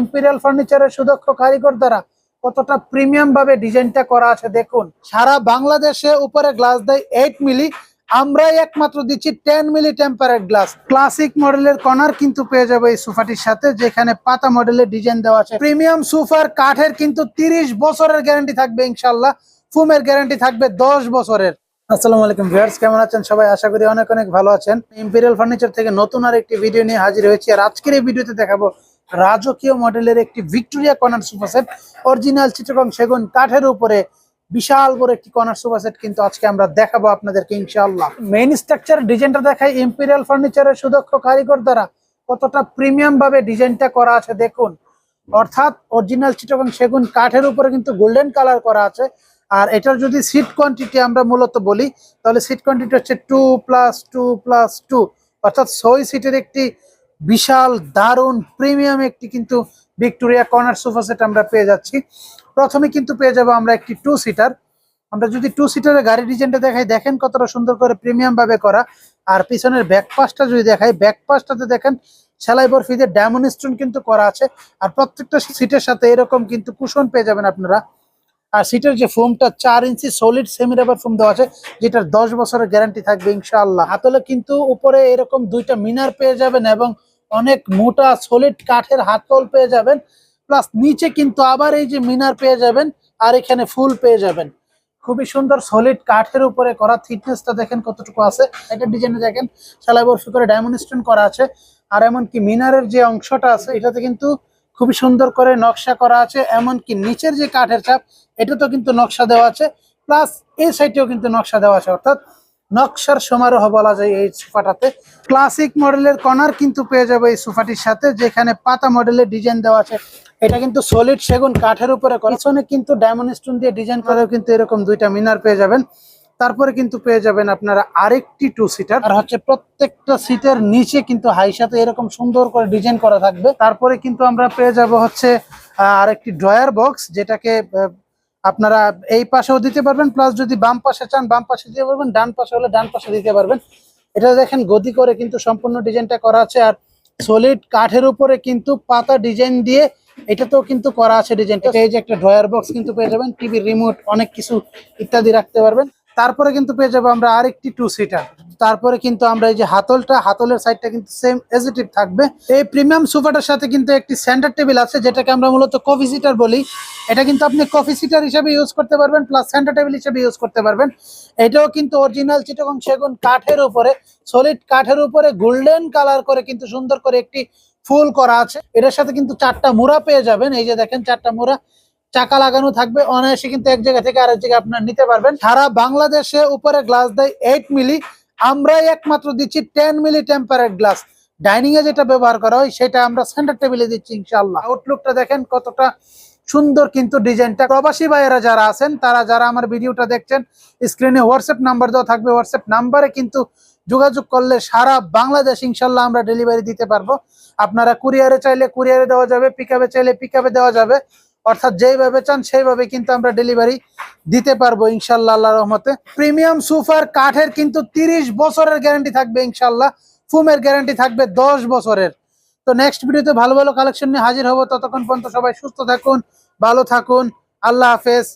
Imperial ফার্নিচারের সুদক্ষ কারিগর দ্বারা কতটা প্রিমিয়াম ভাবে ডিজাইনটা করা আছে দেখুন। সারা বাংলাদেশে উপরে গ্লাস দেয় এইট মিলি আমরাই একমাত্র দিচ্ছি ten milli tempered glass classic মডেলের কর্নার কিন্তু পেয়ে যাবে এই সোফাটির সাথে, যেখানে পাতা মডেলের ডিজাইন দেওয়া আছে। প্রিমিয়াম সোফার কাঠের কিন্তু তিরিশ বছরের গ্যারান্টি থাকবে ইনশাল্লাহ ফুমের গ্যারান্টি থাকবে দশ বছরের। আসসালামু আলাইকুম ভিউয়ার্স কেমন আছেন? সবাই আশা করি অনেক অনেক ভালো আছেন। ইম্পেরিয়াল ফার্নিচার থেকে নতুন আর একটি ভিডিও নিয়ে হাজির হয়েছি। আর আজকের এই ভিডিওতে দেখাবো রাজকীয় মডেলের একটি Victoria corner sofa set original Chittagong সেগুন কাঠের উপরে বিশাল বড় একটি কর্নার সোফা সেট কিন্তু আজকে আমরা দেখাবো আপনাদেরকে ইনশাআল্লাহ। মেইন স্ট্রাকচার ডিজাইনটা দেখায় ইম্পেরিয়াল ফার্নিচারের সুদক্ষ কারিগর দ্বারা কতটা প্রিমিয়াম ভাবে ডিজাইনটা করা আছে দেখুন। অর্থাৎ অরিজিনাল চিটগং সেগুন কাঠের উপরে কিন্তু গোল্ডেন কালার করা আছে। আর এটার যদি সিট কোয়ান্টিটি আমরা মূলত বলি, তাহলে সিট কোয়ান্টিটি হচ্ছে two plus two plus two অর্থাৎ ছয় সিটের একটি বিশাল দারুণ প্রিমিয়াম একটি কিন্তু ভিক্টোরিয়া কর্নার সোফা সেট আমরা পেয়ে যাচ্ছি। প্রথমে কিন্তু পেয়ে যাব আমরা একটি টু সিটার আমরা যদি টু সিটারের গাড়ি ডিজাইনটা দেখাই, দেখেন কতটা সুন্দর করে প্রিমিয়াম ভাবে করা। আর পিছনের ব্যাক পাশটা যদি দেখাই ব্যাক পাশটাতে দেখেন, সেলাই বরফিদের ডায়মন্ড স্টোন কিন্তু করা আছে। আর প্রত্যেকটা সিটের সাথে এরকম কিন্তু কুশন পেয়ে যাবেন আপনারা। আর সিটের যে ফোমটা চার inch solid semi rubber foam দেওয়া আছে, যেটার দশ বছরের গ্যারান্টি থাকবে, ইনশাআল্লাহ। হাতলে কিন্তু উপরে এরকম দুইটা মিনার পেয়ে যাবেন এবং অনেক মোটা সলিড কাঠের হাতল পেয়ে যাবেন। প্লাস নিচে কিন্তু আবার এই যে মিনার পেয়ে যাবেন আর এখানে ফুল পেয়ে যাবেন। খুবই সুন্দর সলিড কাঠের উপরে করা থিকনেসটা দেখেন কতটুকু আছে। এটা ডিজাইনে দেখেন, সেলাই বরফি করে ডায়মন্ড স্টোন করা আছে। আর এমনকি মিনারের যে অংশটা আছে, এটাতে কিন্তু খুবই সুন্দর করে নকশা করা আছে। এমনকি নিচের যে কাঠের চাপ এটাতেও কিন্তু নকশা দেওয়া আছে। প্লাস এই সাইডেও কিন্তু নকশা দেওয়া আছে, অর্থাৎ নকশার সমারোহ বলা যায় এই সোফাটাতে। ক্লাসিক মডেলের কর্নার কিন্তু পেয়ে যাবে এই সোফাটির সাথে, যেখানে পাতা মডেলের ডিজাইন দেওয়া আছে। এটা কিন্তু সলিড সেগুন কাঠের উপরে। পিছনে কিন্তু ডায়মন্ড স্টোন দিয়ে ডিজাইন করেও কিন্তু এরকম দুইটা মিনার পেয়ে যাবেন। তারপরে কিন্তু পেয়ে যাবেন আপনারা আরেকটি টু সিটার আর হচ্ছে প্রত্যেকটা সিটের নিচে কিন্তু হাই সাথে এরকম সুন্দর করে ডিজাইন করা থাকবে। তারপরে কিন্তু আমরা পেয়ে যাব হচ্ছে আরেকটি ড্রয়ার বক্স যেটাকে আপনারা এই পাশেও দিতে পারবেন প্লাস যদি বাম পাশে চান, বাম পাশে দিতে পারবেন, ডান পাশে হলে ডান পাশে দিতে পারবেন। এটা দেখেন গদি করে কিন্তু সম্পূর্ণ ডিজাইনটা করা আছে, আর সলিড কাঠের উপরে কিন্তু পাতা ডিজাইন দিয়ে এটাতেও কিন্তু করা আছে ডিজাইনটা। এই যে একটা ড্রয়ার বক্স কিন্তু পেয়ে যাবেন টিভি রিমোট অনেক কিছু ইত্যাদি রাখতে পারবেন। তারপরে কিন্তু পেয়ে যাব আমরা আরেকটি টু সিটার তারপরে কিন্তু আমরা এই যে হাতলটা, হাতলের সাইডটা কিন্তু সেম এজিটিভ থাকবে। এই প্রিমিয়াম সোফাটার সাথে কিন্তু একটি সেন্টার টেবিল আছে, যেটাকে আমরা মূলত কফি সিটার বলি। এটা কিন্তু আপনি কফি সিটার হিসেবে ইউজ করতে পারবেন প্লাস সেন্টার টেবিল হিসেবে ইউজ করতে পারবেন। এটাও কিন্তু অরিজিনাল চিটগং সেগুন কাঠের উপরে সলিড কাঠের উপরে গোল্ডেন কালার করে কিন্তু সুন্দর করে একটি ফুল করা আছে। এটার সাথে কিন্তু চারটা মুড়া পেয়ে যাবেন। এই যে দেখেন চারটা মুড়া, চাকা লাগানো থাকবে। অনায়াসে কিন্তু এক জায়গা থেকে আরেক জায়গায় আপনার নিতে পারবেন। সারা বাংলাদেশে উপরে গ্লাস দেয় এইট মিলি আমরাই একমাত্র দিচ্ছি ten milli tempered glass dining এ যেটা ব্যবহার করা হয়, সেটা আমরা সেন্টার টেবিলে দিচ্ছি ইনশাল্লাহ আউটলুকটা দেখেন কতটা সুন্দর কিন্তু ডিজাইনটা। প্রবাসী ভাইয়েরা যারা আছেন, তারা যারা আমার ভিডিওটা দেখছেন স্ক্রিনে হোয়াটসঅ্যাপ নাম্বার দেওয়া থাকবে হোয়াটসঅ্যাপ নাম্বারে কিন্তু যোগাযোগ করলে সারা বাংলাদেশ ইনশাল্লাহ আমরা ডেলিভারি দিতে পারব। আপনারা কুরিয়ারে চাইলে কুরিয়ারে দেওয়া যাবে পিকআপে চাইলে পিকআপে দেওয়া যাবে। অর্থাৎ যেইভাবে চান সেইভাবে কিন্তু আমরা ডেলিভারি দিতে পারব ইনশাল্লাহ আল্লাহ রহমতে। প্রিমিয়াম সুফার কাঠের কিন্তু তিরিশ বছরের গ্যারান্টি থাকবে ইনশাল্লাহ ফুমের গ্যারান্টি থাকবে দশ বছরের। তো নেক্সট ভিডিওতে ভালো ভালো কালেকশন নিয়ে হাজির হব। ততক্ষণ পর্যন্ত সবাই সুস্থ থাকুন, ভালো থাকুন। আল্লাহ হাফেজ।